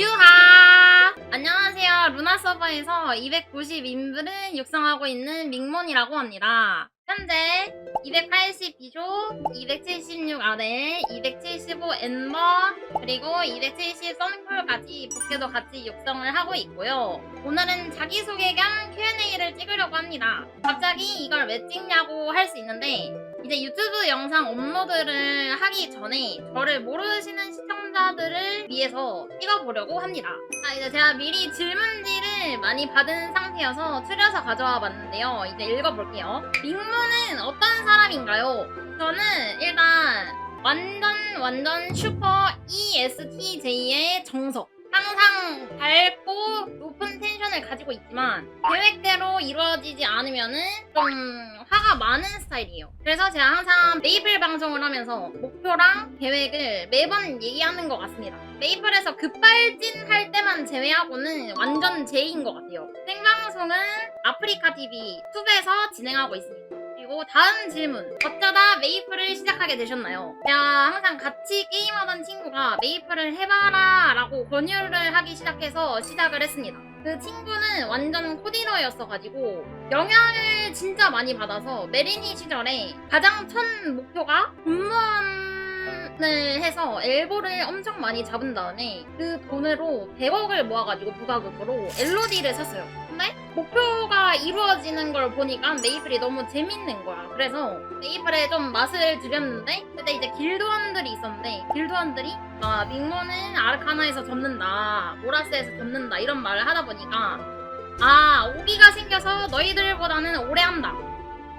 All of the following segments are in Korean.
유하! 안녕하세요. 루나 서버에서 290인분을 육성하고 있는 밍몬이라고 합니다. 현재 282조, 276 아래, 275 엠버, 그리고 270 썬쿨까지 부캐도 같이 육성을 하고 있고요. 오늘은 자기소개 겸 Q&A를 찍으려고 합니다. 갑자기 이걸 왜 찍냐고 할 수 있는데 이제 유튜브 영상 업로드를 하기 전에 저를 모르시는 시청자들을 위해서 찍어보려고 합니다. 아, 이제 제가 미리 질문지를 많이 받은 상태여서 추려서 가져와 봤는데요. 이제 읽어볼게요. 밍모는 어떤 사람인가요? 저는 일단 완전 완전 슈퍼 ESTJ의 정석. 항상 밝고 높은 텐션을 가지고 있지만 계획대로 이루어지지 않으면은 좀 화가 많은 스타일이에요. 그래서 제가 항상 메이플 방송을 하면서 목표랑 계획을 매번 얘기하는 것 같습니다. 메이플에서 급발진 할 때만 제외하고는 완전 제인 것 같아요. 생방송은 아프리카 TV 숲에서 진행하고 있습니다. 그리고 다음 질문. 어쩌다 메이플을 시작하게 되셨나요? 제가 항상 같이 게임하던 친구가 메이플을 해봐라 라고 권유를 하기 시작해서 시작을 했습니다. 그 친구는 완전 코디너였어가지고 영향을 진짜 많이 받아서 메리니 시절에 가장 첫 목표가 공무원을 해서 엘보를 엄청 많이 잡은 다음에 그 돈으로 100억을 모아가지고 부가금으로 엘로디를 샀어요. 근데 목표가 이루어지는 걸 보니까 메이플이 너무 재밌는 거야. 그래서 메이플에 좀 맛을 들였는데 그때 이제 길드원들이 있었는데 길드원들이 아 밍모는 아르카나에서 접는다, 모라스에서 접는다 이런 말을 하다 보니까 아 오기가 생겨서 너희들보다는 오래 한다.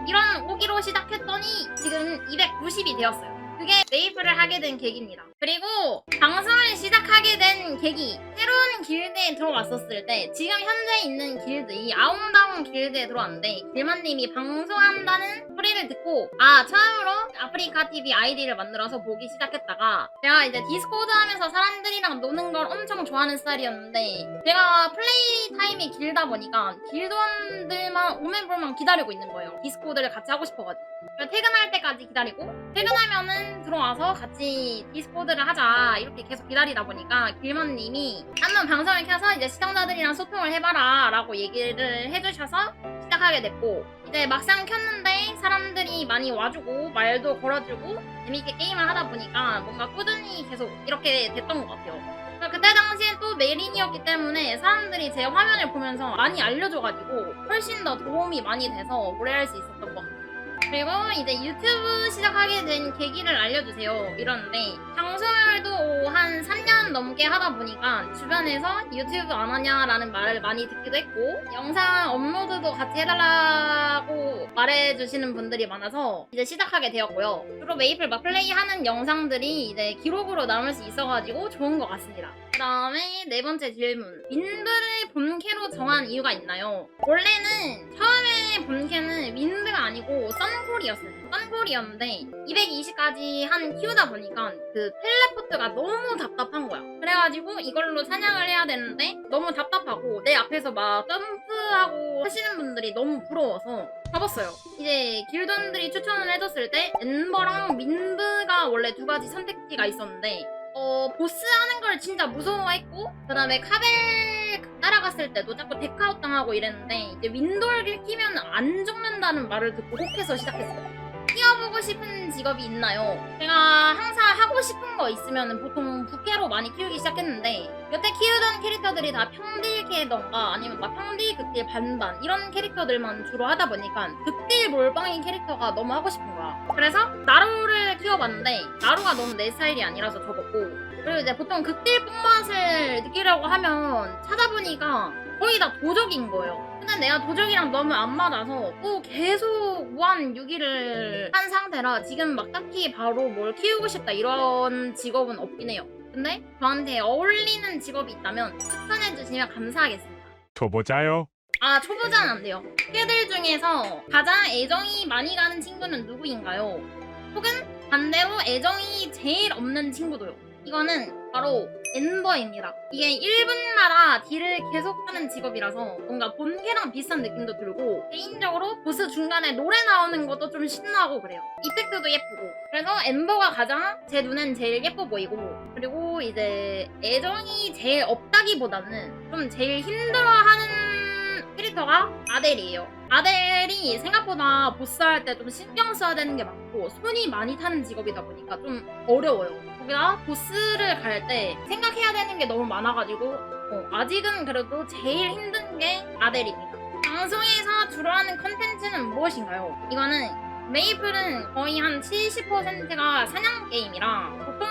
이런 오기로 시작했더니 지금 290이 되었어요. 그게 메이플을 하게 된 계기입니다. 그리고 방송을 시작하게 된 계기 새로운 길드에 들어왔었을 때 지금 현재 있는 길드 이 아웅다웅 길드에 들어왔는데 길만님이 방송한다는 소리를 듣고 아 처음으로 아프리카 TV 아이디를 만들어서 보기 시작했다가 제가 이제 디스코드 하면서 사람들이랑 노는 걸 엄청 좋아하는 스타일이었는데 제가 플레이 타임이 길다 보니까 길드원들만 오면볼만 기다리고 있는 거예요. 디스코드를 같이 하고 싶어가지고. 퇴근할 때까지 기다리고 퇴근하면은 들어와서 같이 디스코드를 하자 이렇게 계속 기다리다 보니까 길먼님이 한번 방송을 켜서 이제 시청자들이랑 소통을 해봐라 라고 얘기를 해주셔서 시작하게 됐고 이제 막상 켰는데 사람들이 많이 와주고 말도 걸어주고 재밌게 게임을 하다 보니까 뭔가 꾸준히 계속 이렇게 됐던 것 같아요. 그러니까 그때 당시엔 또 메린이었기 때문에 사람들이 제 화면을 보면서 많이 알려줘가지고 훨씬 더 도움이 많이 돼서 오래 할 수 있었던 것 같아요. 그리고 이제 유튜브 시작하게 된 계기를 알려주세요. 이러는데 방송을도 한 3년 넘게 하다 보니까 주변에서 유튜브 안 하냐라는 말을 많이 듣기도 했고 영상 업로드도 같이 해달라고 말해주시는 분들이 많아서 이제 시작하게 되었고요. 주로 메이플 막 플레이 하는 영상들이 이제 기록으로 남을 수 있어가지고 좋은 것 같습니다. 그 다음에 네 번째 질문. 윈드를 본캐로 정한 이유가 있나요? 원래는 처음 에 본캐는 윈드가 아니고 썬콜이었어요. 썬콜이었는데 220까지 한 키우다 보니까 그 텔레포트가 너무 답답한 거야. 그래가지고 이걸로 사냥을 해야 되는데 너무 답답하고 내 앞에서 막 점프하고 하시는 분들이 너무 부러워서 접었어요. 이제 길돈들이 추천을 해줬을 때 엠버랑 윈드가 원래 두 가지 선택지가 있었는데 어, 보스 하는 걸 진짜 무서워했고, 그 다음에 카벨 따라갔을 때도 자꾸 데카웃 당하고 이랬는데, 이제 윈돌을 끼면 안 죽는다는 말을 듣고 혹해서 시작했어요. 키워보고 싶은 직업이 있나요? 제가 항상 하고 싶은 거 있으면 보통 부캐로 많이 키우기 시작했는데, 여태 키우던 캐릭터들이 다 평딜캐던가 아니면 막 평딜, 극딜, 반반 이런 캐릭터들만 주로 하다 보니까 극딜 몰빵인 캐릭터가 너무 하고 싶은 거야. 그래서 나루를 키워봤는데 나루가 너무 내 스타일이 아니라서 접었고 그리고 이제 보통 극딜 뽕맛을 느끼려고 하면 찾아보니까 거의 다 도적인 거예요. 근데 내가 도적이랑 너무 안 맞아서 또 계속 무한 유기를 한 상태라 지금 막 딱히 바로 뭘 키우고 싶다 이런 직업은 없긴 해요. 근데 저한테 어울리는 직업이 있다면 추천해 주시면 감사하겠습니다. 초보자요. 아 초보자는 안 돼요. 걔들 중에서 가장 애정이 많이 가는 친구는 누구인가요? 혹은 반대로 애정이 제일 없는 친구도요. 이거는 바로 엔버입니다. 이게 1분마다 딜을 계속하는 직업이라서 뭔가 본캐랑 비슷한 느낌도 들고 개인적으로 보스 중간에 노래 나오는 것도 좀 신나고 그래요. 이펙트도 예쁘고 그래서 엠버가 가장 제 눈엔 제일 예뻐 보이고 그리고 이제 애정이 제일 없다기보다는 좀 제일 힘들어하는 캐릭터가 아델이에요. 아델이 생각보다 보스할 때 좀 신경 써야 되는 게 많고 손이 많이 타는 직업이다 보니까 좀 어려워요. 거기다 보스를 갈 때 생각해야 되는 게 너무 많아가지고 어, 아직은 그래도 제일 힘든 게 아델입니다. 방송에서 주로 하는 컨텐츠는 무엇인가요? 이거는 메이플은 거의 한 70%가 사냥 게임이라 보통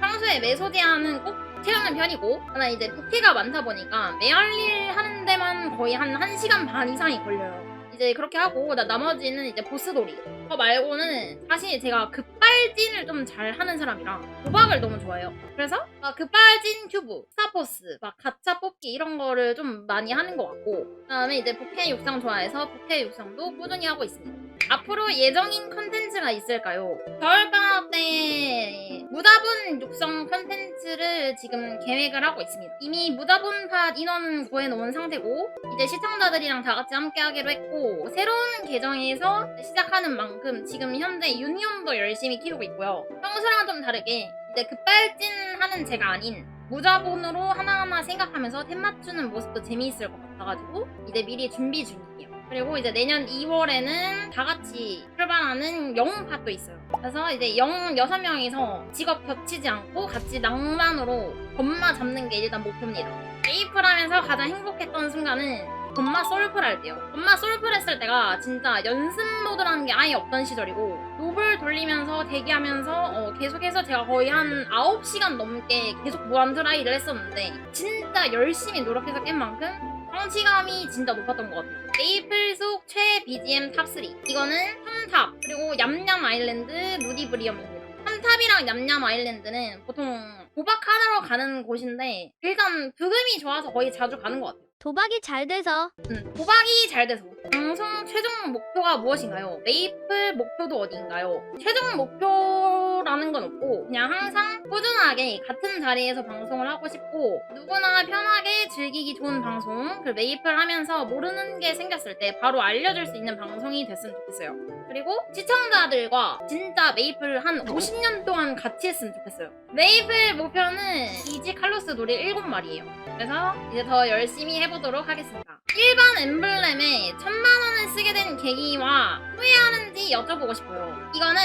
평소에 제한은 꼭 채우는 편이고 하나 이제 부캐가 많다 보니까 메알릴 하는 데만 거의 한 1시간 반 이상이 걸려요. 이제 그렇게 하고 나 나머지는 이제 보스돌이 그거 말고는 사실 제가 급발진을 좀 잘 하는 사람이라 도박을 너무 좋아해요. 그래서 막 급발진 큐브, 스타포스, 막 가차 뽑기 이런 거를 좀 많이 하는 것 같고 그 다음에 이제 부캐 육상 좋아해서 부캐 육상도 꾸준히 하고 있습니다. 앞으로 예정인 컨텐츠가 있을까요? 겨울방학 때 무다분 육성 컨텐츠를 지금 계획을 하고 있습니다. 이미 무다분 팟 인원 구해놓은 상태고 이제 시청자들이랑 다 같이 함께 하기로 했고 새로운 계정에서 시작하는 만큼 지금 현재 유니온도 열심히 키우고 있고요. 평소랑 좀 다르게 이제 급발진하는 제가 아닌 무자본으로 하나하나 생각하면서 템 맞추는 모습도 재미있을 것 같아가지고 이제 미리 준비 중이에요. 그리고 이제 내년 2월에는 다 같이 출발하는 영웅팟도 있어요. 그래서 이제 영웅 6명이서 직업 겹치지 않고 같이 낭만으로 겁마 잡는 게 일단 목표입니다. 메이플 하면서 가장 행복했던 순간은 겁마 솔플 할 때요. 겁마 솔플 했을 때가 진짜 연습 모드라는 게 아예 없던 시절이고 노블 돌리면서 대기하면서 어, 계속해서 제가 거의 한 9시간 넘게 계속 무한 트라이를 했었는데 진짜 열심히 노력해서 깬 만큼 성취감이 진짜 높았던 것 같아요. 메이플 속최 BGM 탑3 이거는 텀탑 그리고 얌얌 아일랜드 루디브리엄입니다. 텀탑이랑 얌얌 아일랜드는 보통 도박하러 가는 곳인데 일단 부금이 좋아서 거의 자주 가는 것 같아요. 도박이 잘 돼서 음, 도박이 잘 돼서 방송 최종 목표가 무엇인가요? 메이플 목표도 어디인가요? 최종 목표라는 건 없고 그냥 항상 꾸준하게 같은 자리에서 방송을 하고 싶고 누구나 편하게 즐기기 좋은 방송 그 메이플 하면서 모르는 게 생겼을 때 바로 알려줄 수 있는 방송이 됐으면 좋겠어요. 그리고 시청자들과 진짜 메이플 한 50년 동안 같이 했으면 좋겠어요. 메이플 목표는 이지 칼로스 놀이 7마리예요. 그래서 이제 더 열심히 해보도록 하겠습니다. 일반 엠블렘에 천만 원을 쓰게 된 계기와 후회하는지 여쭤보고 싶어요. 이거는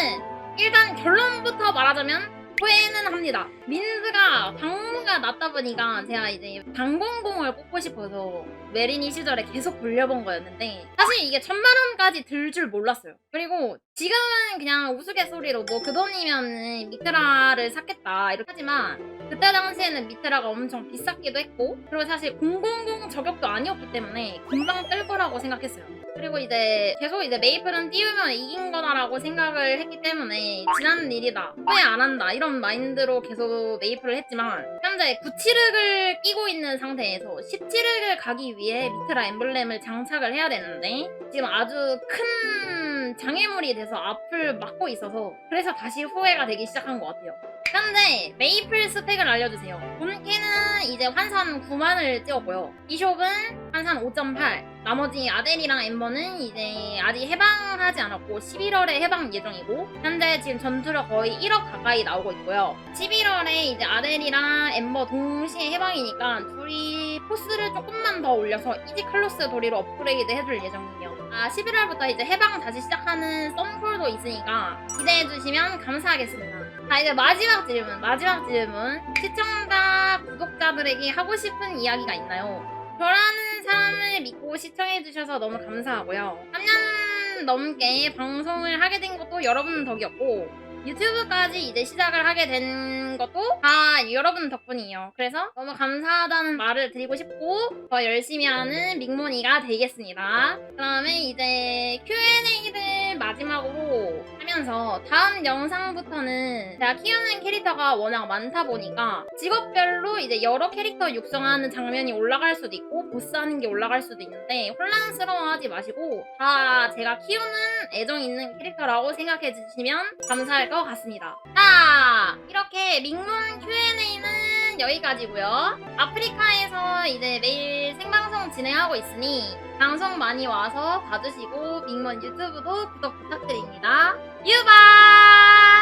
일단 결론부터 말하자면 후회는 합니다. 민즈가 방무가 낮다 보니까 제가 이제 방공공을 뽑고 싶어서 메리니 시절에 계속 돌려본 거였는데 사실 이게 천만 원까지 들 줄 몰랐어요. 그리고 지금은 그냥 우스갯소리로 뭐 그 돈이면 미트라를 샀겠다 이렇게 하지만 그때 당시에는 미트라가 엄청 비쌌기도 했고 그리고 사실 000 저격도 아니었기 때문에 금방 뜰 거라고 생각했어요. 그리고 이제 계속 이제 메이플은 띄우면 이긴 거다라고 생각을 했기 때문에 지난 일이다 후회 안 한다 이런 마인드로 계속 메이플을 했지만 현재 97흑을 끼고 있는 상태에서 17흑을 가기 위해 미트라 엠블렘을 장착을 해야 되는데 지금 아주 큰 장애물이 돼서 앞을 막고 있어서 그래서 다시 후회가 되기 시작한 것 같아요. 현재 메이플 스펙을 알려주세요. 본캐는 이제 환산 9만을 찍었고요. 비숍은 환산 5.8. 나머지 아델이랑 엠버는 이제 아직 해방하지 않았고 11월에 해방 예정이고 현재 지금 전투력 거의 1억 가까이 나오고 있고요. 11월에 이제 아델이랑 엠버 동시에 해방이니까 둘이 포스를 조금만 더 올려서 이지 칼로스 도리로 업그레이드 해줄 예정이에요. 아 11월부터 이제 해방 다시 시작하는 썸콜도 있으니까 기대해 주시면 감사하겠습니다. 자 이제 마지막 질문 마지막 질문 시청자 구독자들에게 하고 싶은 이야기가 있나요? 저라는 사람을 믿고 시청해 주셔서 너무 감사하고요 3년 넘게 방송을 하게 된 것도 여러분 덕이었고 유튜브까지 이제 시작을 하게 된 것도 다 여러분 덕분이에요. 그래서 너무 감사하다는 말을 드리고 싶고 더 열심히 하는 믹모니가 되겠습니다. 그 다음에 이제 Q&A를 마지막으로 하면서 다음 영상부터는 제가 키우는 캐릭터가 워낙 많다 보니까 직업별로 이제 여러 캐릭터 육성하는 장면이 올라갈 수도 있고 보스하는 게 올라갈 수도 있는데 혼란스러워하지 마시고 다 제가 키우는 애정 있는 캐릭터라고 생각해 주시면 감사할 것 같습니다. 자, 이렇게 밍몬 Q&A는 여기까지고요. 아프리카에서 이제 매일 생방송 진행하고 있으니 방송 많이 와서 봐주시고 빅먼 유튜브도 구독 부탁드립니다. 유바!